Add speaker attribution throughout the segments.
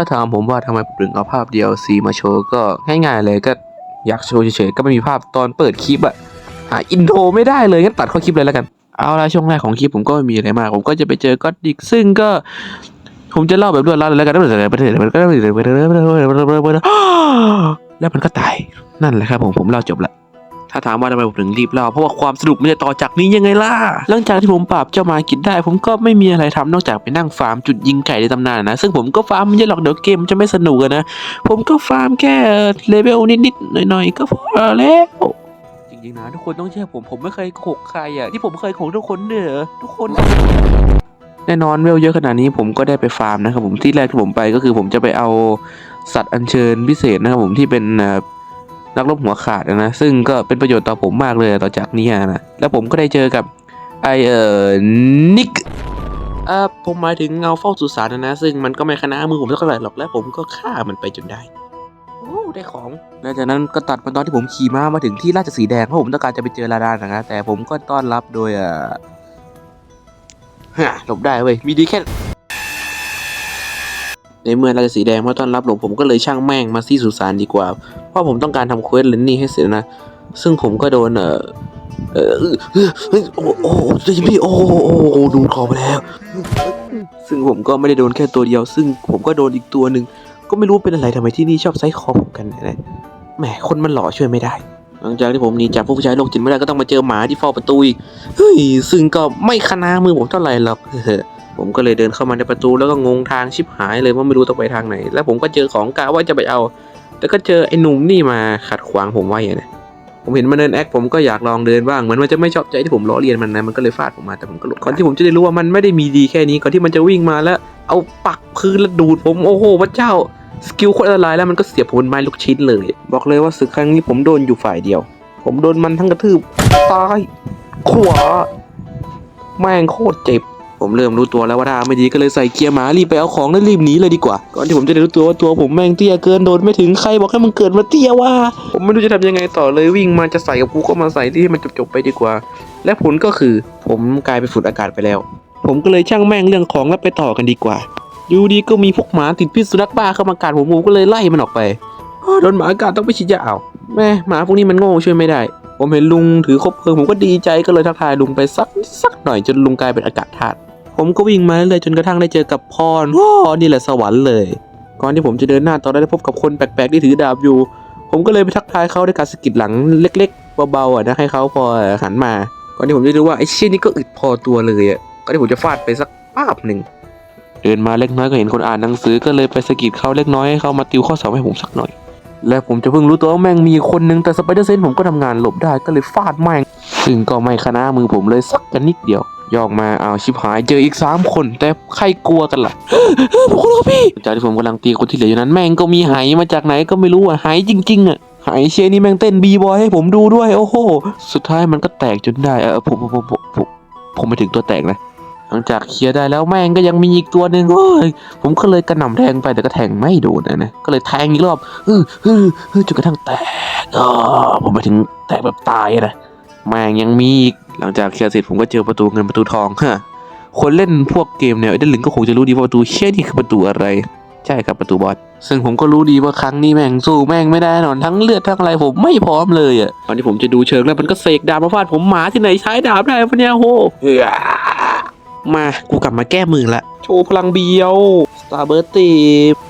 Speaker 1: ถ้าถามผมว่าทำไมผมถึงเอาภาพ DLC มาโชว์ก็ง่ายๆเลยก็อยากโชว์เฉยๆก็ไม่มีภาพตอนเปิดคลิปอะหาอินโทรไม่ได้เลยงั้นตัดข้าคลิปเลยแล้วกัน เอาละช่วงแรกของคลิปผมก็ไม่มีอะไรมาก ผมก็จะไปเจอก็อดดิกซึ่งก็ผมจะเล่าแบบรวดเรัดเลยแล้วกันแล้วมันก็ตายนั่นแหละครับผมผมเล่าจบละ ถ้าถามว่าทำไมผมถึงรีบเล่าเพราะว่าความสนุกมันจะต่อจากนี้ยังไงล่ะ หลังจากที่ผมปราบเจ้ามากินได้ ผมก็ไม่มีอะไรทำนอกจากไปนั่งฟาร์มจุดยิงไก่ในตำนานนะ ซึ่งผมก็ฟาร์มไม่เยอะหรอกเดี๋ยวเกมมันจะไม่สนุกอะนะ ผมก็ฟาร์มแค่เลเวลนิดๆหน่อยๆก็พอแล้วจริงๆนะทุกคนต้องเชื่อผมผมไม่เคยโกหกใครอะที่ผมเคยโกหกทุกคนเด้อทุกคนแน่นอนเวลเยอะขนาดนี้ผมก็ได้ไปฟาร์มนะครับผมที่แรกที่ผมไปก็คือผมจะไปเอาสัตว์อัญเชิญพิเศษนะครับผมที่เป็นเอ่อ นักรบหัวขาดนะซึ่งก็เป็นประโยชน์ต่อผมมากเลยต่อจากนี้นะแล้วผมก็ได้เจอกับไอเอ่อนิกเอ่อผมหมายถึงเงาเฝ้าสุสานนะนะซึ่งมันก็ไม่ขนามือผมเท่าไหร่หรอกและผมก็ฆ่ามันไปจนได้โอ้ได้ของแล้วจากนั้นก็ตัดมาตอนที่ผมขี่ม้ามาถึงที่ราชสีห์แดงเพราะผมต้องการจะไปเจอลาดานนะแต่ผมก็ต้อนรับโดยเอ่อฮะหลบได้เว้ยมีดีแค่ ในเมื่อราชสีแดงมาต้อนรับหลวงผมก็เลยช่างแม่งมาที่สุสานดีกว่า เพราะผมต้องการทำเควสเลนนี่ให้เสร็จนะ ซึ่งผมก็โดนเออเออโอ้โอ้พี่โอ้โอ้โดูดคอไปแล้ว ซึ่งผมก็ไม่ได้โดนแค่ตัวเดียว ซึ่งผมก็โดนอีกตัวหนึ่งก็ไม่รู้เป็นอะไรทำไมที่นี่ชอบไซคอผมกันนะแหมคนมันหล่อช่วยไม่ได้ หลังจากที่ผมหนีจากพวกผู้ชายโรคจิตไม่ได้ก็ต้องมาเจอหมาที่เฝ้าประตูอีกเฮ้ยซึ่งก็ไม่คณามือผมเท่าไหร่หรอก ผมก็เลยเดินเข้ามาในประตูแล้วก็งงทางชิบหายเลยว่าไม่รู้ต้องไปทางไหน แล้วผมก็เจอของกะว่าจะไปเอา แต่ก็เจอไอ้หนุ่มนี่มาขัดขวางผมไว้อะนะผมเห็นมันเดินแอคผมก็อยากลองเดินบ้างเหมือนมันจะไม่ชอบใจที่ผมล้อเลียนมันนะมันก็เลยฟาดผมมาแต่ผมก็หลบก่อนที่ผมจะได้รู้ว่ามันไม่ได้มีดีแค่นี้ก่อนที่มันจะวิ่งมาแล้ว เอาปักพื้นแล้วดูดผมโอ้โหพระเจ้าสกิลโคตรละลายแล้วมันก็เสียบผมเป็นไม้ลูกชิ้นเลย บอกเลยว่าศึกครั้งนี้ผมโดนอยู่ฝ่ายเดียว ผมโดนมันทั้งกระทืบซ้ายขวาแม่งโคตรเจ็บ ผมเริ่มรู้ตัวแล้วว่าท่าไม่ดีก็เลยใส่เกียร์หมารีบไปเอาของแล้วรีบหนีเลยดีกว่า ก่อนที่ผมจะได้รู้ตัวว่าตัวผมแม่งเตี้ยเกินโดนไม่ถึงใครบอกให้มันเกิดมาเตี้ยว่า ผมไม่รู้จะทำยังไงต่อเลยวิ่งมาจะใส่กับกูก็มาใส่ที่มันจบๆไปดีกว่า และผลก็คือผมกลายเป็นฝุ่นอากาศไปแล้ว ผมก็เลยช่างแม่งเรื่องของแล้วไปต่อกันดีกว่าอยู่ดีก็มีพวกหมาติดพิษสุนัขบ้าเข้ามากัดผมผมก็เลยไล่มันออกไปโดนหมากัดต้องไปฉีดยาเอาแม่หมาพวกนี้มันโง่ช่วยไม่ได้ผมเห็นลุงถือคบเพลิงผมก็ดีใจก็เลยทักทายลุงไปสักสักหน่อยจนลุงกลายเป็นอากาศธาตุ ผมก็วิ่งมาเรื่อยๆจนกระทั่งได้เจอกับพรโอ้นี่แหละสวรรค์เลย ก่อนที่ผมจะเดินหน้าต่อได้พบกับคนแปลกๆที่ถือดาบอยู่ ผมก็เลยไปทักทายเขาด้วยการสะกิดหลังเล็ก ๆ เบาๆอะนะให้เขาพอหันมา ก่อนที่ผมจะรู้ว่าไอ้เชี่ยนี่ก็อึดพอตัวเลยอะก่อนที่ผมจะฟาดไปสักป้าบหนึ่งเดินมาเล็กน้อยก็เห็นคนอ่านหนังสือก็เลยไปสะกิดเขาเล็กน้อยให้เขามาติวข้อสอบให้ผมสักหน่อย และผมจะเพิ่งรู้ตัวว่าแม่งมีคนนึงแต่สไปเดอร์เซนผมก็ทำงานหลบได้ก็เลยฟาดแม่งซึ่งก็ไม่คณะมือผมเลยสักกันนิดเดียว ย่องมาเอาวชิบหายเจออีกสามคน แต่ใครกลัวกันล่ะผมก็รู้พี่จากที่ผมกำลังตีคนที่เหลืออยู่นั้นแม่งก็มีไหมาจากไหนก็ไม่รู้อะไหจริง ๆ อะไหเชียนี่แม่งเต้นบีบอยให้ผมดูด้วยโอ้โหสุดท้ายมันก็แตกจนได้เออผมผมผมผมผมผมไปถึงตัวแตกนะหลังจากเคลียร์ได้แล้วแม่งก็ยังมีอีกตัวหนึ่งโอ้ยผมก็เลยกระหน่ำแทงไปแต่ก็แทงไม่โดนนะนะก็เลยแทงอีกรอบฮึ่ฮึ่ฮึ่จนกระทั่งแตกอ๋อผมไปถึงแตกแบบตายอะนะแม่งยังมีอีก หลังจากเคลียร์เสร็จผมก็เจอประตูเงินประตูทองฮะคนเล่นพวกเกมแนวไอ้เดนลิงก็คงจะรู้ดีว่าประตูเชี่ยนี่คือประตูอะไร ใช่ครับประตูบอสซึ่งผมก็รู้ดีว่าครั้งนี้แม่งสู้แม่งไม่ได้แน่นอนทั้งเลือดทั้งอะไรผมไม่พร้อมเลยอะตอนที่ผมจะดูเชิงแล้วมันก็เสกดาบมาฟาดผมหมาที่ไหนใช้ดาบได้ปะเนี่ยโหเฮ้ยมากูกลับมาแก้มือละโชว์พลังเบียวสตาร์เบอร์ตี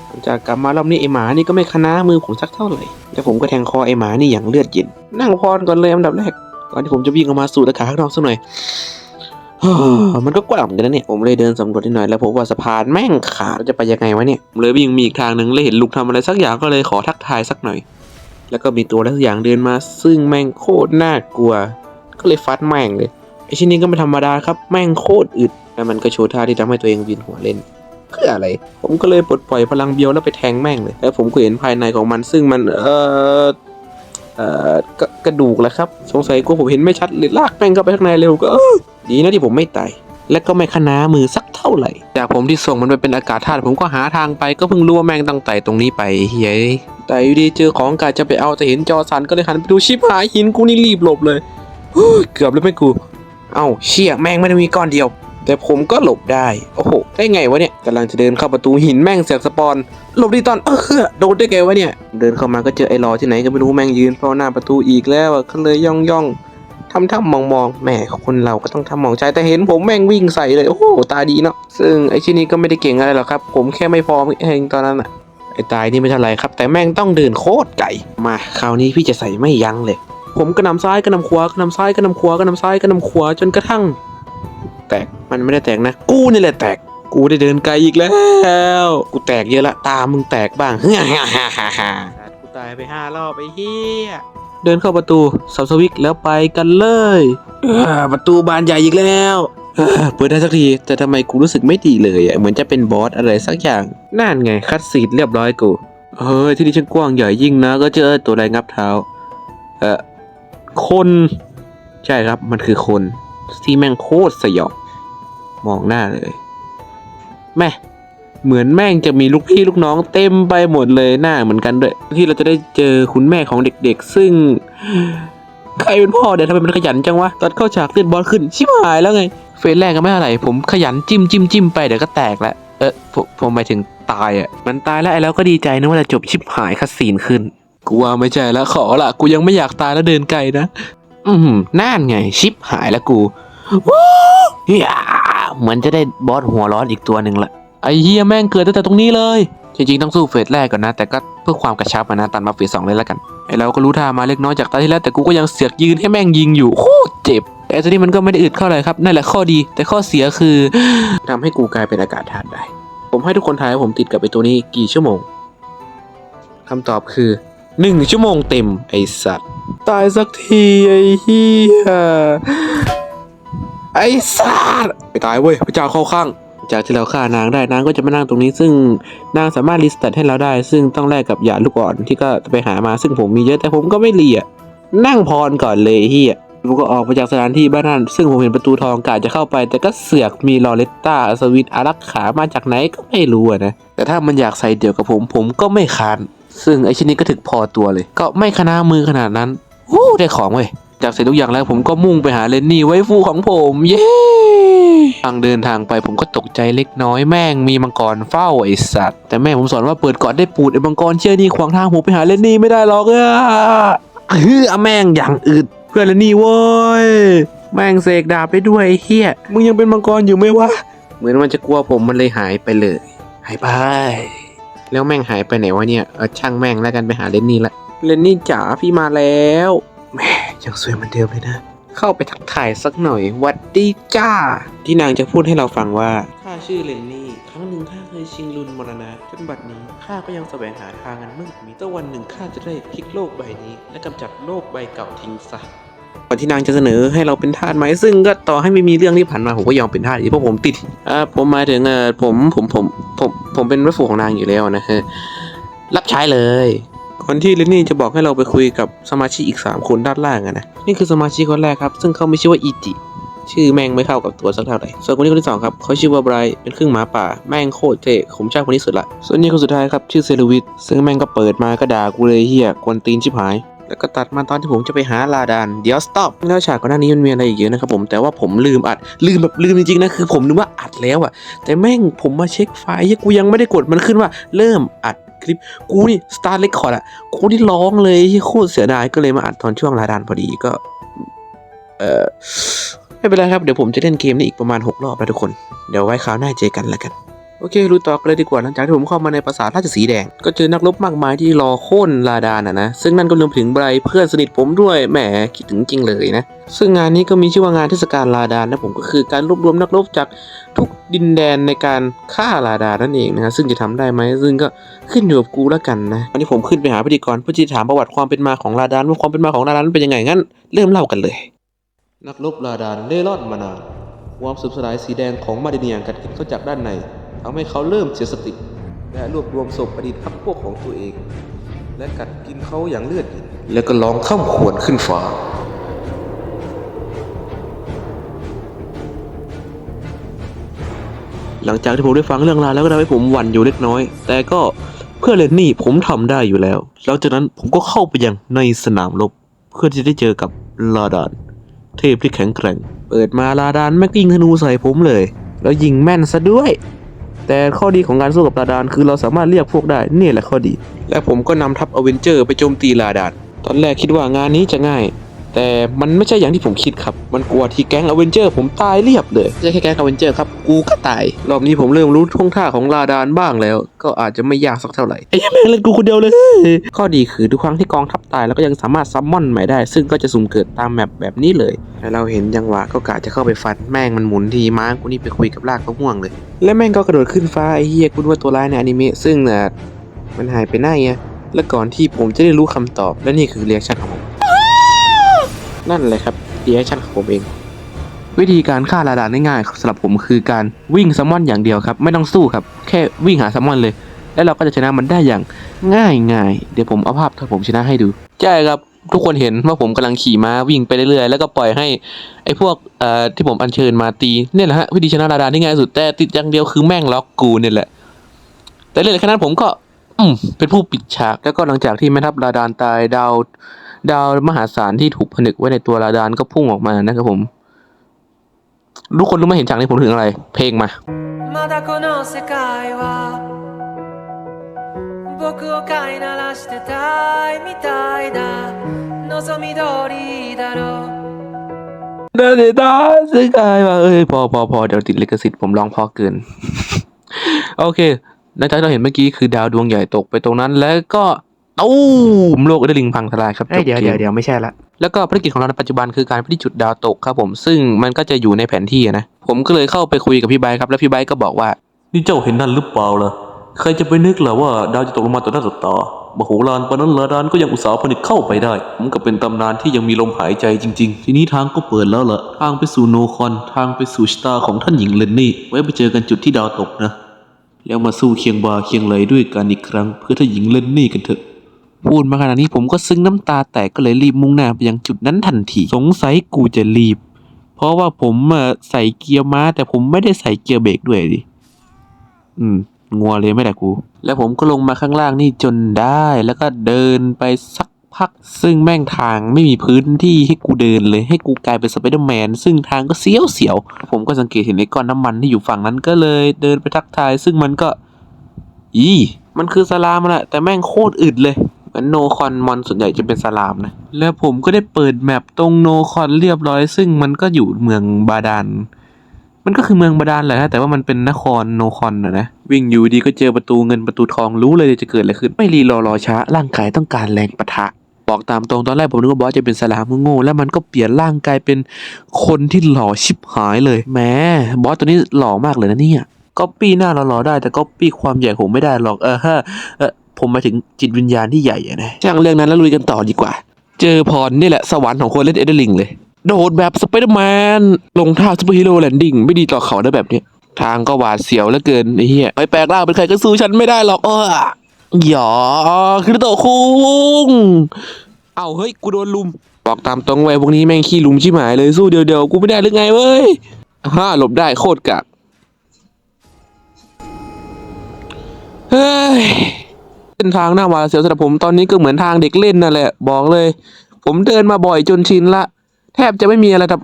Speaker 1: หลังจากกลับมารอบนี้ไอหมานี่ก็ไม่คณามือผมสักเท่าไหร่แล้วผมก็แทงคอไอหมานี่อย่างเลือดเย็น นั่งพรก่อนเลยอันดับแรก ก่อนที่ผมจะวิ่งออกมาสูดอากาศข้างนอกสักหน่อยมันก็กว้างเหมือนกันนะเนี่ย ผมเลยเดินสำรวจนิดหน่อยแล้วพบว่าสะพานแม่งขาดจะไปยังไงวะเนี่ยเลยวิ่งมีอีกทางหนึ่งเลยเห็นลุงทำอะไรสักอย่างก็เลยขอทักทายสักหน่อย แล้วก็มีตัวอะไรสักอย่างเดินมา ซึ่งแม่งโคตรน่ากลัว ก็เลยฟัดแม่งเลยไอชิ้นนี้ก็ไม่ธรรมดาครับแม่งโคตรอึดแล้วมันก็โชว์ท่าที่ทำให้ตัวเองวินหัวเล่นเพื่ออะไร ผมก็เลยปลดปล่อยพลังเบียวแล้วไปแทงแม่งเลย แล้วผมก็เห็นภายในของมันซึ่งมันเออ เอ่อกระกระดูกแหละครับ สงสัยกูผมเห็นไม่ชัดเลยลากแม่งเข้าไปข้างในเร็วก็ดีนะที่ผมไม่ตายและก็ไม่ขนามือสักเท่าไหร่ จากผมที่ส่งมันไปเป็นอากาศธาตุผมก็หาทางไปก็เพิ่งรู้ว่าแม่งตั้งไต่ตรงนี้ไปเฮ้ยแต่อยู่ดีเจอของกาจะไปเอาแต่เห็นจอสันก็เลยหันไปดูชิบหายหินกูนี่รีบหลบเลยเกือบแล้วไม่กู เอ้าเชี่ยแม่งไม่ได้มีก้อนเดียว แต่ผมก็หลบได้ โอ้โห ได้ไงวะเนี่ยกำลังจะเดินเข้าประตูหินแม่งเสือกสปอน หลบดีตอน เออโดนได้ไงวะเนี่ย เดินเข้ามาก็เจอไอ้รอที่ไหนก็ไม่รู้แม่งยืนเฝ้าหน้าประตูอีกแล้วอะก็เลยย่องย่องทำท่ามองมองแหมคนเราก็ต้องทำมองใจแต่เห็นผมแม่งวิ่งใส่เลย โอ้โห ตาดีเนาะ ซึ่งไอ้ชิ้นนี้ก็ไม่ได้เก่งอะไรหรอกครับ ผมแค่ไม่พร้อมเองตอนนั้นอะไอ้ตายนี่ไม่เท่าไรครับ แต่แม่งต้องเดินโคตรไกลมาคราวนี้พี่จะใส่ไม่ยั้งเลย ผมกระนำซ้ายกระนำขวากระนำซ้ายกระนำขวากระนำซ้ายกระนำขวาจนกระทั่ง แตก มันไม่ได้แตกนะ กูนี่แหละแตก กูได้เดินไกลอีกแล้ว กูแตกเยอะละ ตามึงแตกบ้างฮ่าฮ่าฮ่าฮ่าฮ่ากูตายไปห้ารอบไปเฮียเดินเข้าประตูสับสวิกแล้วไปกันเลยอ่าประตูบานใหญ่อีกแล้วอ่าเปิดได้สักที แต่ทำไมกูรู้สึกไม่ดีเลยอะเหมือนจะเป็นบอสอะไรสักอย่าง นั่นไง คัดซีดเรียบร้อยกู เฮ้ย ที่นี่ช่างกว้างใหญ่ยิ่งนะ ก็เจอตัวอะไรงับเท้า เอ่อ คน ใช่ครับ มันคือคน ที่แม่งโคตรสยองมองหน้าเลย แม่เหมือนแม่งจะมีลูกพี่ลูกน้องเต็มไปหมดเลยหน้าเหมือนกันด้วย ที่เราจะได้เจอคุณแม่ของเด็กๆ ซึ่ง ใครเป็นพ่อเดี๋ยวทำไมมันขยันจังวะตอนเข้าฉากเล่นบอลขึ้น ชิบหายแล้วไง เฟสแรกก็ไม่อะไร ผมขยันจิ้มจิ้มจิ้มไปเดี๋ยวก็แตกแล้วเออผมผมหมายถึงตายอะ มันตายแล้วไอ้แล้วก็ดีใจนะว่าจะจบชิบหายคัดซีนขึ้น กูว่าไม่ใช่แล้วขอละกูยังไม่อยากตายแล้วเดินไกลนะ อืมน่านไงชิปหายแล้วกูว้าวเฮียเหมือนจะได้บอสหัวร้อนอีกตัวหนึ่งละไอ้เฮียแม่งเกิดตั้งแต่ตรงนี้เลย จริงๆ ต้องสู้เฟสแรกก่อนนะ แต่ก็เพื่อความกระชับอะนะตัดมาเฟสสองเลยแล้วกันไอ้เราก็รู้ท่ามาเล็กน้อยจากตาที่แล้วแต่กูก็ยังเสือกยืนให้แม่งยิงอยู่โคตรเจ็บแต่ตัวนี้มันก็ไม่ได้อึดเข้าเลยครับนั่นแหละข้อดี แต่ข้อเสียคือทำให้กูกลายเป็นอากาศธาตุได้ ผมให้ทุกคนทายว่าผมติดกับไอ้ตัวนี้กี่ชั่วโมงคำตอบคือ หนึ่งชั่วโมงเต็มไอสัตว์ ตายสักทีไอ้เหี้ยไอ้สัตว์ไปตายเว้ยพระเจ้าเข้าข้าง จากที่เราฆ่านางได้นางก็จะมานั่งตรงนี้ซึ่งนางสามารถรีสตาร์ทให้เราได้ ซึ่งต้องแลกกับหยาดลูกอ่อนที่ก็ไปหามาซึ่งผมมีเยอะแต่ผมก็ไม่เรียนั่งพรก่อนเลยไอ้เฮียผมก็ออกมาจากสถานที่บ้านนั้นซึ่งผมเห็นประตูทองกาจะเข้าไป แต่ก็เสือกมีลอเรตตาสวิตอารักขามาจากไหนก็ไม่รู้อะนะ แต่ถ้ามันอยากใส่เดี่ยวกับผมผมก็ไม่ค้าน ซึ่งไอชิ้นนี้ก็ถึกพอตัวเลย ก็ไม่ขนามือขนาดนั้นวู้ได้ของเว้ยจากเสร็จทุกอย่างแล้วผมก็มุ่งไปหาเลนนี่ไว้ฟูของผม เย้ทางเดินทางไปผมก็ตกใจเล็กน้อยแม่งมีมังกรเฝ้าไอสัตว์ แต่แม่ผมสอนว่าเปิดก่อนได้ปูดไอมังกรเชื่อนี่ขวางทางผมไปหาเลนนี่ไม่ได้หรอกเออเฮ้อแม่งอย่างอึดเพื่อนเลนนี่เว้ยแม่งเสกดาบไปด้วยเฮียมึงยังเป็นมังกรอยู่ไหมวะเหมือนมันจะกลัวผมมันเลยหายไปเลย หายไป แล้วแม่งหายไปไหนวะเนี่ยเออช่างแม่งแล้วกันไปหาเลนนี่ละเลนนี่จ๋าพี่มาแล้วแหม่ยังสวยเหมือนเดิมเลยนะ เข้าไปทักทายสักหน่อยหวัดดีจ้า ที่นางจะพูดให้เราฟังว่าข้าชื่อเลนนี่ครั้งหนึ่งข้าเคยชิงลุนมรณะจนบัดนี้ข้าก็ยังแสวงหาทางอันมืดมิดแต่วันหนึ่งข้าจะได้พลิกโลกใบนี้ และกำจัดโลกใบเก่าทิ้งซะ ก่อนที่นางจะเสนอให้เราเป็นทาสไหมซึ่งก็ต่อให้ไม่มีเรื่องที่ผ่านมาผมก็ยอมเป็นทาสอีกเพราะผมติดอ่าผมหมายถึงเออผมผมผมผมผมเป็นวัตถุของนางอยู่แล้วนะฮะรับใช้เลยก่อนที่เลนนี่จะบอกให้เราไปคุยกับสมาชิกอีก 3 คนด้านล่างอะนะนี่คือสมาชิกคนแรกครับ ซึ่งเขาไม่ชื่อว่าอีจิชื่อแม่งไม่เข้ากับตัวสักเท่าไหร่ ส่วนคนนี้คนที่สองครับเขาชื่อว่าไบรท์เป็นครึ่งหมาป่า แม่งโคตรเท่ผมชอบคนนี้สุดละ ส่วนนี้คนสุดท้ายครับชื่อเซลวิทซึ่งแม่งก็เปิดมาก็ด่ากูเลยเฮียกวนตีนชิบหาย แล้วก็ตัดมาตอนที่ผมจะไปหาลาดาน เดี๋ยวสต็อปแล้วฉากก่อนหน้านี้มันมีอะไรอีกเยอะนะครับผม แต่ว่าผมลืมอัด ลืมแบบลืมจริงๆนะ คือผมนึกว่าอัดแล้วอะแต่แม่งผมมาเช็คไฟล์กูยังไม่ได้กด มันขึ้นว่าเริ่มอัดคลิป กูนี่สตาร์ r เ c คคอร์ดอะกูนี่ร้องเลยเหี้ยโคตรเสียดาย ก็เลยมาอัดตอนช่วงลาดานพอดีก็ เออไม่เป็นไรครับ เดี๋ยวผมจะเล่นเกมนี้อีกประมาณ 6 รอบนะทุกคน เดี๋ยวไว้คราวหน้าเจอกันแล้วกัน โอเครู้ต่อกันเลยดีกว่าหลังจากที่ผมเข้ามาในปราสาทราชสีแดง ก็เจอนักรบมากมายที่รอโค่นลาดานะนะ ซึ่งนั่นก็รวมถึงไบรเพื่อนสนิทผมด้วยแหมคิดถึงจริงเลยนะ ซึ่งงานนี้ก็มีชื่อว่างานเทศกาลลาดานนะผมก็คือการรวบรวมนักรบจากทุกดินแดนในการฆ่าลาดานนั่นเองนะซึ่งจะทำได้ไหมซึ่งก็ขึ้นอยู่กับกูแล้วกันนะวันนี้ผมขึ้นไปหาพิธีกรเพื่อที่จะถามประวัติความเป็นมาของลาดานว่าความเป็นมาของลาดานเป็นยังไงงั้น เริ่มเล่ากันเลย นักรบลาดานเล่ร่อนมานานความสืบสลายสีแดงของมาดิเนียกัดกินเข้าจากด้านใน ทำให้เขาเริ่มเสียสติ และรวบรวมศพอดีตพักพวกของตัวเอง และกัดกินเขาอย่างเลือดเย็นแล้วก็ร้องข้ามขวนขึ้นฟ้าหลังจากที่ผมได้ฟังเรื่องราวแล้วก็ทำให้ผมหวั่นอยู่เล็กน้อย แต่ก็เพื่อเลนนี่ผมทำได้อยู่แล้ว หลังจากนั้นผมก็เข้าไปยังในสนามรบ เพื่อที่จะได้เจอกับลาดาน เทพที่แข็งแกร่ง เปิดมาลาดานแม่งยิงธนูใส่ผมเลย แล้วยิงแม่นซะด้วย แต่ข้อดีของการสู้กับลาดานคือเราสามารถเรียกพวกได้นี่แหละข้อดี และผมก็นำทัพอเวนเจอร์ไปโจมตีลาดาน ตอนแรกคิดว่างานนี้จะง่าย แต่มันไม่ใช่อย่างที่ผมคิดครับ มันกลัวที่แก๊งอเวนเจอร์ผมตายเรียบเลย ไม่ใช่แค่แก๊งอเวนเจอร์ครับ กูก็ตาย รอบนี้ผมเริ่มรู้ท่วงท่าของลาดานบ้างแล้ว ก็อาจจะไม่ยากสักเท่าไหร่ ไอ้แม่งเล่นกูคนเดียวเลย ข้อดีคือทุกครั้งที่กองทัพตายแล้วก็ยังสามารถซัมมอนใหม่ได้ ซึ่งก็จะสุ่มเกิดตามแมปแบบนี้เลยแล้วเราเห็นจังหวะก็กะจะเข้าไปฟันแม่งมันหมุนทีม้ากูนี่ไปคุยกับลากมะม่วงเลย และแม่งก็กระโดดขึ้นฟ้าไอ้เฮียกูนึกว่าตัวร้ายในอนิเมะซึ่งน่ะมันหายไปไหนอะและก่อนที่ผมจะได้รู้คำตอบและนี่คือเรียกชั่นของผม นั่นแหละครับเรียกชั่นของผมเอง วิธีการฆ่าลาดานง่ายๆสำหรับผมคือการวิ่งซัมมอนอย่างเดียวครับ ไม่ต้องสู้ครับ แค่วิ่งหาซัมมอนเลย แล้วเราก็จะชนะมันได้อย่างง่ายง่ายๆเดี๋ยวผมเอาภาพถ้าผมชนะให้ดู ใช่ครับทุกคนเห็นว่าผมกำลังขี่ม้าวิ่งไปเรื่อยๆ แล้วก็ปล่อยให้ไอ้พวกเอ่อที่ผมอัญเชิญมาตีเนี่ยแหละฮะวิธีชนะลาดานที่ง่ายสุดแต่ติดอย่างเดียวคือแม่งล็อกกูเนี่ยแหละ แต่เรื่องแค่นั้นผมก็ อืมเป็นผู้ปิดฉากแล้วก็หลังจากที่แม่ทัพลาดานตายดาว ดาวมหาศาลที่ถูกผนึกไว้ในตัวลาดานก็พุ่งออกมานะครับผม ทุกคนรู้ไหมเห็นฉากนี้ผมถึงอะไร เพลงมา
Speaker 2: まだこの世界は僕を飼いならしてたいみたいだ望み通りだろう
Speaker 1: เดินตาสึกายว่าเอ้ยพอพอพอเดี๋ยวติดลิขสิทธิ์ผมร้องพอเกิน โอเคในจากที่เราเห็นเมื่อกี้คือดาวดวงใหญ่ตกไปตรงนั้น แล้วก็ ตู้มโลกได้ลิงพังทลายครับ
Speaker 3: เอ้ยเดี๋ยว
Speaker 1: จบกม
Speaker 3: เดี๋ยวเดี๋ยวไม่ใช่ละ
Speaker 1: แล้วก็ภารกิจของเราในปัจจุบันคือการไปที่จุดดาวตกครับผมซึ่งมันก็จะอยู่ในแผนที่อะนะ ผมก็เลยเข้าไปคุยกับพี่ไบร์ทครับ แล้วพี่ไบร์ทก็บอกว่า นี่เจ้าเห็นนั่นหรือเปล่าล่ะ ใครจะไปนึกล่ะว่าดาวจะตกลงมาต่อหน้าต่อตามโหฬารปานนั้นลาดานก็ยังอุตสาหผนึกเข้าไปได้ผมก็เป็นตำนานที่ยังมีลมหายใจจริง ๆ ทีนี้ทางก็เปิดแล้วล่ะ ทางไปสู่โนคอน ทางไปสู่ชะตาของท่านหญิงเลนนี่ ไว้ไปเจอกันจุดที่ดาวตกนะ แล้วมาสู้เคียงบ่าเคียงไหลด้วยกันอีกครั้ง เพื่อท่านหญิงเลนนี่กันเถอะ พูดมาขนาดนี้ผมก็ซึ้งน้ำตาแตกก็เลยรีบมุ่งหน้าไปยังจุดนั้นทันที สงสัยกูจะรีบ เพราะว่าผมใส่เกียร์ม้า แต่ผมไม่ได้ใส่เกียร์เบรกด้วยดิ อืม งัวเลยไม่ได้กู แล้วผมก็ลงมาข้างล่างนี่จนได้ แล้วก็เดินไปสักพัก ซึ่งแม่งทางไม่มีพื้นที่ให้กูเดินเลย ให้กูกลายเป็นสไปเดอร์แมน ซึ่งทางก็เสียวเสียวๆผมก็สังเกตเห็นไอ้ก้อนน้ำมันที่อยู่ฝั่งนั้นก็เลยเดินไปทักทาย ซึ่งมันก็ อี มันคือสลามันอะแต่แม่งโคตรอึดเลย เหมือนโนคอนมอนส่วนใหญ่จะเป็นสลามนะ แล้วผมก็ได้เปิดแมปตรงโนคอนเรียบร้อย ซึ่งมันก็อยู่เมืองบาดาล มันก็คือเมืองบาดาลแหละแต่ว่ามันเป็นนครโนคอนนะนะ วิ่งอยู่ดีก็เจอประตูเงินประตูทองรู้เลยจะเกิดอะไรขึ้น ไม่รีรอรอช้า ร่างกายต้องการแรงปะทะ บอกตามตรงตอนแรกผมนึกว่าบอสจะเป็นสลามโง่แล้วมันก็เปลี่ยนร่างกายเป็นคนที่หล่อชิบหายเลยแหมบอสตัวนี้หล่อมากเลยนะเนี่ยก๊อปปี้หน้าหล่อๆได้แต่ก๊อปปี้ความใหญ่ผมไม่ได้หรอกเออฮะเออ ผมมาถึงจิตวิญญาณที่ใหญ่อะนะช่างเรื่องนั้นแล้วลุยกันต่อดีกว่า เจอพรนี่แหละสวรรค์ของคนเล่นเอเดลิงเลย โดดแบบสไปเดอร์แมนลงท่าซูเปอร์ฮีโร่แลนดิ้งไม่ดีต่อเขาได้แบบเนี้ยทางก็หวาดเสียวเหลือเกินไอ้เหี้ยไปแปลงร่างเป็นใครก็สู้ฉันไม่ได้หรอกเออหยอคือโตคุงเอาเฮ้ยกูโดนลุม บอกตามตรงไว้พวกนี้แม่งขี้ลุมชิบหายเลยสู้เดียวๆกูไม่ได้หรือไงเว้ยฮ่าหลบได้โคตรกากเฮ้ย เส้นทางหน้าหวาดเสียวสำหรับผมตอนนี้ก็เหมือนทางเด็กเล่นนั่นแหละ บอกเลย ผมเดินมาบ่อยจนชินละ แทบจะไม่มีอะไรทำ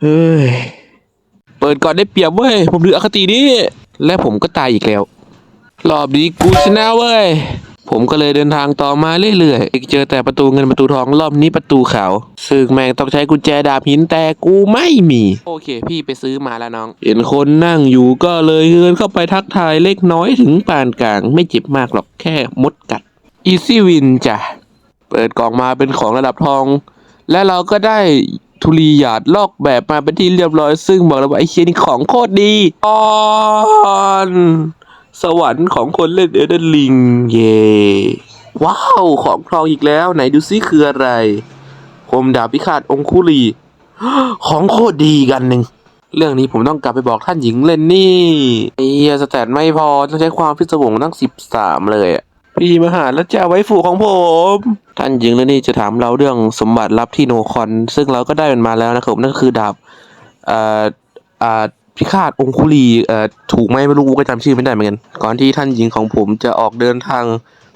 Speaker 1: เฮ้ย เปิดก่อนได้เปรียบเว้ย ผมถืออคตินี้และผมก็ตายอีกแล้ว รอบนี้กูชนะเว้ย ผมก็เลยเดินทางต่อมาเรื่อยๆเจอแต่ประตูเงินประตูทองรอบนี้ประตูขาว ซึ่งแม่งต้องใช้กุญแจดาบหินแต่กูไม่มี โอเค พี่ไปซื้อมาแล้วน้อง เห็นคนนั่งอยู่ก็เลยเดินเข้าไปทักทายเล็กน้อยถึงปานกลาง ไม่เจ็บมากหรอกแค่มดกัดอีซี่วินจ้ะ เปิดกล่องมาเป็นของระดับทอง และเราก็ได้ทุลีหยาดลอกแบบมาเป็นที่เรียบร้อย ซึ่งบอกเลยว่าไอ้เชียนี่ของโคตรดีออน สวรรค์ของคนเล่นเอเดนลิง เย่ว้าว ของทองอีกแล้ว ไหนดูซิคืออะไรคมดาบพิฆาตองคุลีของโคตรดีกันหนึ่ง เรื่องนี้ผมต้องกลับไปบอกท่านหญิงเลนนี่ไอ้เหี้ยสแตทไม่พอ ต้องใช้ความพิศวงตั้งสิบสามเลยอะพี่มหาแล้วจะไว้ฝูของผม ท่านหญิงเลนนี่จะถามเราเรื่องสมบัติลับที่โนคอน ซึ่งเราก็ได้มันมาแล้วนะครับนั่นคือดาบอ่ออ่า พิฆาตองคุลีเอ่อถูกไหมไม่รู้กูก็จำชื่อไม่ได้เหมือนกัน ก่อนที่ท่านหญิงของผมจะออกเดินทาง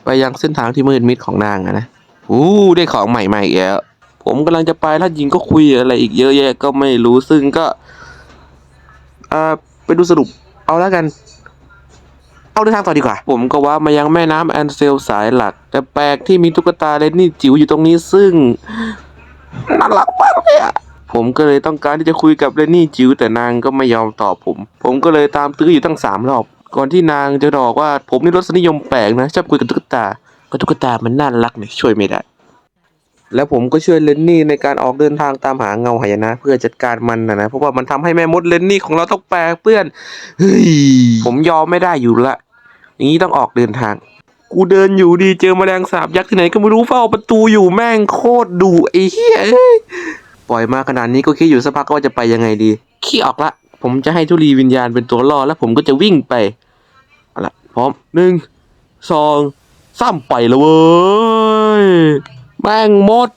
Speaker 1: ไปยังเส้นทางที่มืดมิดของนางอะนะอู้ได้ของใหม่ๆอีกแล้วผมกำลังจะไปแล้วหญิงก็คุยอะไรอีกเยอะแยะก็ไม่รู้ซึ่งก็อ่าไปดูสรุปเอาแล้วกัน เอาเดินทางต่อดีกว่า ผมก็ว่ามายังแม่น้ำแอนเซลสายหลัก แต่แปลกที่มีตุ๊กตาเลนนี่จิ๋วอยู่ตรงนี้ซึ่งน่ารักมากเลยอะ ผมก็เลยต้องการที่จะคุยกับเลนนี่จิ๋วแต่นางก็ไม่ยอมตอบผม ผมก็เลยตามตื้ออยู่ตั้งสามรอบ ก่อนที่นางจะบอกว่าผมนี่รสนิยมแปลกนะชอบคุยกับตุ๊กตาก็ตุ๊กตามันน่ารักเนี่ยช่วยไม่ได้ แล้วผมก็ช่วยเลนนี่ในการออกเดินทางตามหาเงาหายนะ เพื่อจัดการมันนะนะเพราะว่ามันทำให้แม่มดเลนนี่ของเราต้องแปลเปื้อนเฮ้ยผมยอมไม่ได้อยู่ละอย่างนี้ต้องออกเดินทาง กูเดินอยู่ดีเจอแมลงสาบยักษ์ที่ไหนก็ไม่รู้เฝ้าประตูอยู่แม่งโคตรดุไอ้เหี้ย ปล่อยมาขนาดนี้ก็คิดอยู่สักพักว่าจะไปยังไงดี ขี้ออกละ ผมจะให้ทุลีวิญญาณเป็นตัวล่อแล้วผมก็จะวิ่งไปเอาละพร้อมหนึ่งสองสามไปล้วเว้ยแม่งมด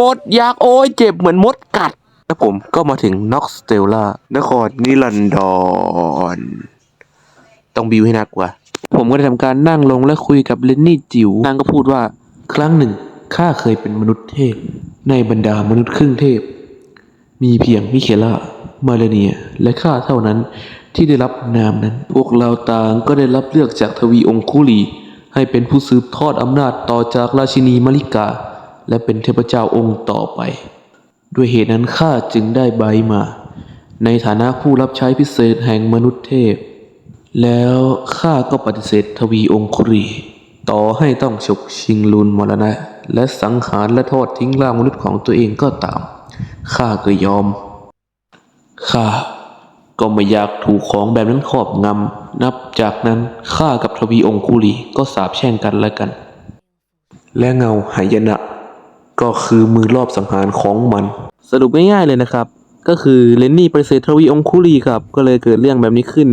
Speaker 1: มดยักษ์โอ้ยเจ็บเหมือนมดกัด แล้วผมก็มาถึงน็อกสเตลล่านครนิลันดรต้องบิวให้นักกว่าผมก็ได้ทำการนั่งลงและคุยกับเลนนี่จิ๋วนางก็พูดว่าครั้งหนึ่งข้าเคยเป็นมนุษย์เทพ ในบรรดามนุษย์ครึ่งเทพ มีเพียงมิเคล่ามาเลเนีย และข้าเท่านั้นที่ได้รับนามนั้น พวกเราต่างก็ได้รับเลือกจากทวีองคุลี ให้เป็นผู้สืบทอดอำนาจต่อจากราชินีมาริกา และเป็นเทพเจ้าองค์ต่อไป ด้วยเหตุนั้นข้าจึงได้ใบมา ในฐานะผู้รับใช้พิเศษแห่งมนุษย์เทพ แล้วข้าก็ปฏิเสธทวีองคุรี ต่อให้ต้องฉกชิงลุนมรณะ และสังหารและทอดทิ้งร่างมนุษย์ของตัวเองก็ตาม ข้าก็ยอม ข้าก็ไม่อยากถูกของแบบนั้นครอบงำ นับจากนั้นข้ากับทวีองคุลีก็สาบแช่งกันและกัน และเงาหายนะ ก็คือมือรอบสังหารของมัน สรุปง่ายๆเลยนะครับ ก็คือเลนนี่ปฏิเสธทวีองคุลีครับ ก็เลยเกิดเรื่องแบบนี้ขึ้น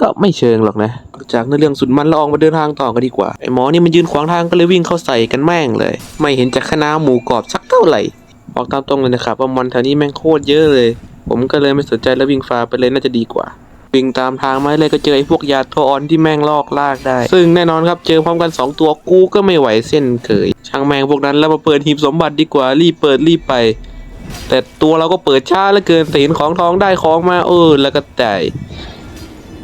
Speaker 1: ก็ไม่เชิงหรอกนะ จากในเรื่องสุดมันเราออกมาเดินทางต่อกันดีกว่า ไอ้หมอนี่มันยืนขวางทางก็เลยวิ่งเข้าใส่กันแม่งเลย ไม่เห็นจากคณะหมูกรอบสักเท่าไหร่บอกตามตรงเลยนะครับว่ามอนแถวนี้แม่งโคตรเยอะเลย ผมก็เลยไม่สนใจแล้ววิ่งฟ้าไปเลยน่าจะดีกว่า วิ่งตามทางมาเลยก็เจอไอ้พวกยาโทออนที่แม่งลอกลากได้ ซึ่งแน่นอนครับเจอพร้อมกัน 2 ตัวกูก็ไม่ไหวเส้นเคย ช่างแม่งพวกนั้นแล้วมาเปิดหีบสมบัติดีกว่ารีบเปิดรีบไป แต่ตัวเราก็เปิดช้าเหลือเกินแต่เห็นของทองได้ของมาเออแล้วก็จ่าย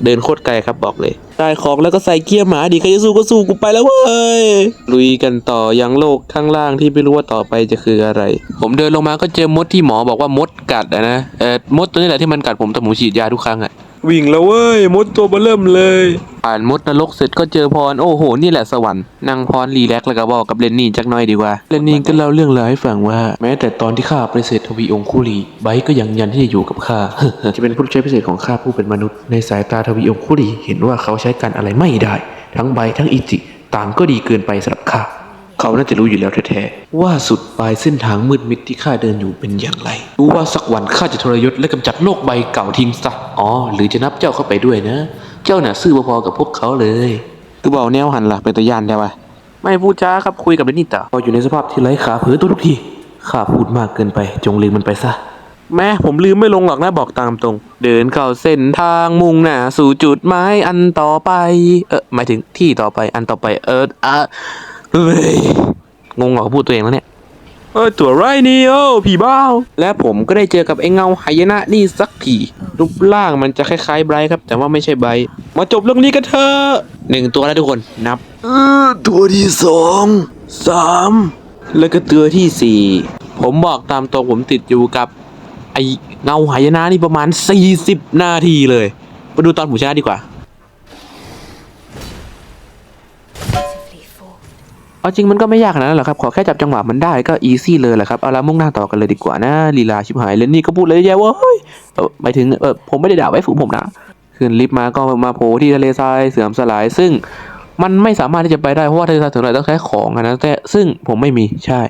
Speaker 1: เดินโคตรไกลครับบอกเลยได้ของแล้วก็ใส่เกียร์หมาดิใครจะสู้ก็สู้กูไปแล้วเว้ยลุยกันต่อยังโลกข้างล่างที่ไม่รู้ว่าต่อไปจะคืออะไร ผมเดินลงมาก็เจอมดที่หมอบอกว่ามดกัดอะนะเออมดตัวนี้แหละที่มันกัดผมแต่ผมฉีดยาทุกครั้งอะ วิ่งแล้วเว้ย มดตัวเบเริ่มเลย อ่านมดนรกเสร็จก็เจอพร โอ้โห นี่แหละสวรรค์นั่งพรรีแลกซ์แล้วก็บอกกับเลนนี่จักหน่อยดีกว่า เลนนี่ก็เล่าเรื่องราวให้ฟังว่า แม้แต่ตอนที่ข้าปฏิเสธทวีองคุลีไบร์ทก็ยังยันที่จะอยู่กับข้า จะเป็นผู้ใช้พิเศษของข้าผู้เป็นมนุษย์ ในสายตาทวีองคุลีเห็นว่าเขาใช้กันอะไรไม่ได้ ทั้งไบร์ททั้งอิจิต่างก็ดีเกินไปสำหรับข้า เขาน่าจะรู้อยู่แล้วแท้ๆว่าสุดปลายเส้นทางมืดมิดที่ข้าเดินอยู่เป็นอย่างไร รู้ว่าสักวันข้าจะทรยศและกำจัดโลกใบเก่าทิ้งซะอ๋อหรือจะนับเจ้าเข้าไปด้วยนะ เจ้าน่ะซื่อพอๆกับพวกเขาเลยคือบอกแนวหันล่ะเป็นตัวย่านได้ปะไม่พูดจ้าครับคุยกับเดนนี่ต่อพออยู่ในสภาพที่ไร้ขาเผลอตัวทุกทีข้าพูดมากเกินไป จงลืมมันไปซะแม่ผมลืมไม่ลงหรอกนะบอกตามตรง เดินเข้าเส้นทางมุ่งหน้าสู่จุดหมายอันต่อไป เออหมายถึงที่ต่อไปอันต่อไปเอออะ เฮ้ยงงเหรอพูดตัวเองแล้วเนี่ยเออตัวไรนี่โอ้ผีบ้าและผมก็ได้เจอกับไอ้เงาหายนะนี่สักทีรูปร่างมันจะคล้ายๆไบรท์ครับ แต่ว่าไม่ใช่ไบรท์มาจบเรื่องนี้กันเถอะหนึ่งตัวแล้วทุกคนนับเออตัวที่สองสามแล้วก็ตัวที่สี่ผมบอกตามตรงผมติดอยู่กับ ไอเงาหายนะนี่ประมาณ 40 นาทีเลยไปดูตอนผมชนะดีกว่า เอาจริงมันก็ไม่ยากขนาดนั้นหรอกครับ ขอแค่จับจังหวะมันได้ก็อีซี่เลยแหละครับ เอาละมุ่งหน้าต่อกันเลยดีกว่านะลีลาชิบหายเลยนี่ก็พูดเลยแย่ว่าเฮ้ยหมายถึงเออผมไม่ได้ด่าไว้ฝูงผมนะขึ้นลิฟต์มาก็มาโผล่ที่ทะเลทรายเสื่อมสลาย ซึ่งมันไม่สามารถที่จะไปได้เพราะว่าทะเลทรายเสื่อมสลายต้องใช้ของนะแต่ซึ่งผมไม่มีใช่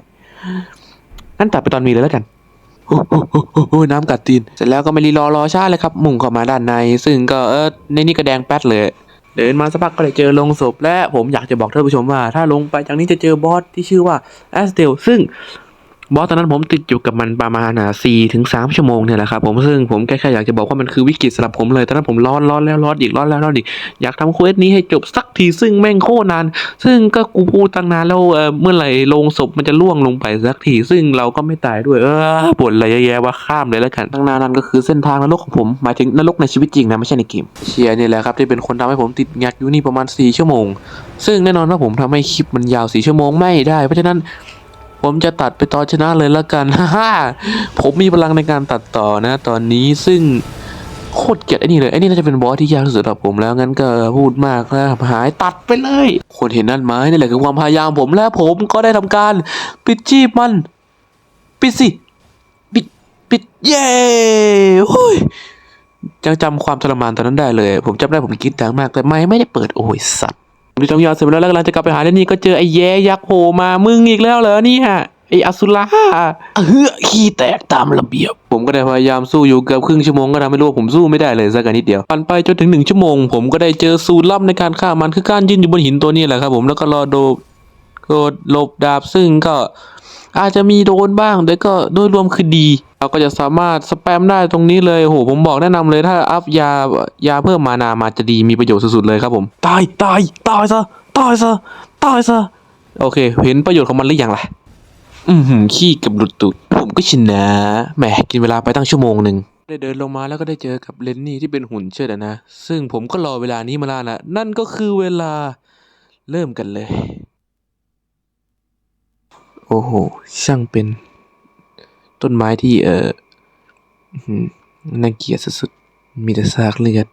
Speaker 1: งั้นตัดไปตอนมีเลยแล้วกันโอ้น้ำกัดตีนเสร็จแล้วก็ไม่รีรอรอชาเลยครับ มุ่งเข้ามาด้านใน ซึ่งก็เออในนี่ก็แดงแป๊ดเลย เดินมาสักพักก็ได้เจอโลงศพและผมอยากจะบอกท่านผู้ชมว่า ถ้าลงไปจากนี้จะเจอบอสที่ชื่อว่าแอสเตลซึ่ง บอสตอนนั้นผมติดอยู่กับมันประมาณอะสี่ถึงสามชั่วโมงเนี่ยแหละครับผมซึ่งผมแค่แค่อยากจะบอกว่ามันคือวิกฤตสำหรับผมเลยตอนนั้นผมร้อนร้อนแล้วร้อนอีกร้อนแล้วร้อนอีกอยากทำเควสนี้ให้จบสักทีซึ่งแม่งโคตรนาน ซึ่งก็กูพูดตั้งนานแล้วเออเมื่อไหร่โลงศพมันจะล่วงลงไปสักที ซึ่งเราก็ไม่ตายด้วยเออบ่นอะไรเยอะแยะว่าข้ามเลยแล้วกันตั้งนานนั้นก็คือเส้นทางนรกของผมหมายถึงนรกในชีวิตจริงนะไม่ใช่ในเกมเชียร์นี่แหละครับที่เป็นคนทำให้ผมติดงักอยู่นี่ประมาณสี่ชั่วโมง ซึ่งแน่นอนว่าผมทำให้คลิปมันยาวสี่ชั่วโมงไม่ได้เพราะฉะนั้น ผมจะตัดไปตอนชนะเลยละกันฮ่าผมมีพลังในการตัดต่อนะ ตอนนี้ซึ่งโคตรเกลียดไอ้นี่เลยไอ้นี่น่าจะเป็นบอสที่ยากที่สุดสำหรับผมแล้วงั้นก็พูดมากนะหายตัดไปเลย คนเห็นนั่นไหมนี่แหละคือความพยายามผมและผมก็ได้ทำการ ปิดจีบมัน ปิดสิ ปิดปิดเย้โอ้ยยังจำความทรมานตอนนั้นได้เลย ผมจำได้ผมกรีดดังมากแต่ไม่ไม่ได้เปิดโอ้ยสัตว ดูทำยาเสร็จแล้วแล้วกำลังจะกลับไปหาเรนนี่ก็เจอไอ้แย่ยักษ์โผล่มามึงอีกแล้วเหรอเนี่ยไอ้อสุราเฮือขี้แตกตามระเบียบ ผมก็ได้พยายามสู้อยู่เกือบครึ่งชั่วโมงก็ทำให้รู้ว่าผมสู้ไม่ได้เลยสักนิดเดียวผ่านไปจนถึงหนึ่งชั่วโมง ผมก็ได้เจอสูตรลับในการฆ่ามันคือการยืนอยู่บนหินตัวนี้แหละครับผมแล้วก็รอโดโดดหลบดาบซึ่งก็ อาจจะมีโดนบ้างแต่ก็โดยรวมคือดี เราก็จะสามารถสแปมได้ตรงนี้เลยโอ้โหผมบอกแนะนำเลยถ้าอัพยายาเพิ่มมานามาจะดีมีประโยชน์สุดๆเลยครับผม ตายตายตายซะตายซะตายซะโอเค เห็นประโยชน์ของมันหรือยังล่ะ อือหือขี้กับหลุดตุดผมก็ชินนะแหมกินเวลาไปตั้งชั่วโมงหนึ่งได้เดินลงมาแล้วก็ได้เจอกับเลนนี่ที่เป็นหุ่นเชิดอะนะ ซึ่งผมก็รอเวลานี้มานานนะนั่นก็คือเวลาเริ่มกันเลยโอ้โห ช่างเป็นต้นไม้ที่เออน่าเกลียดสุดๆ มีแต่ซากเลือด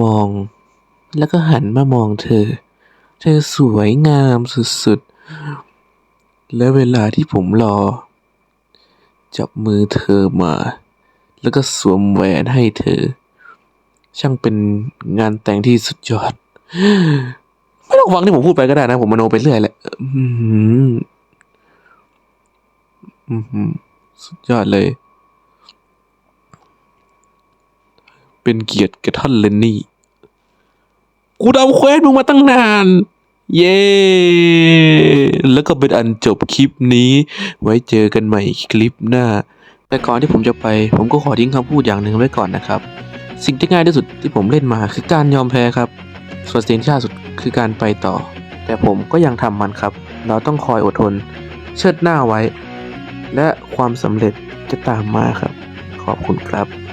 Speaker 1: มอง แล้วก็หันมามองเธอ เธอสวยงามสุดๆ และเวลาที่ผมรอ จับมือเธอมา แล้วก็สวมแหวนให้เธอ ช่างเป็นงานแต่งที่สุดยอด ไม่ต้องฟังที่ผมพูดไปก็ได้นะ ผมมโนไปเรื่อยแหละ อื้อหืออื้อหือสุดยอดเลย เป็นเกียรติแก่ท่านเลนนี่ กูทำเควสมึงมาตั้งนาน เย้ แล้วก็เป็นอันจบคลิปนี้ ไว้เจอกันใหม่คลิปหน้า แต่ก่อนที่ผมจะไป ผมก็ขอทิ้งคำพูดอย่างหนึ่งไว้ก่อนนะครับ สิ่งที่ง่ายที่สุดที่ผมเล่นมาคือการยอมแพ้ครับ ส่วนสิ่งที่ยากสุดคือการไปต่อ แต่ผมก็ยังทำมันครับ เราต้องคอยอดทน เชิดหน้าไว้ และความสำเร็จจะตามมาครับ ขอบคุณครับ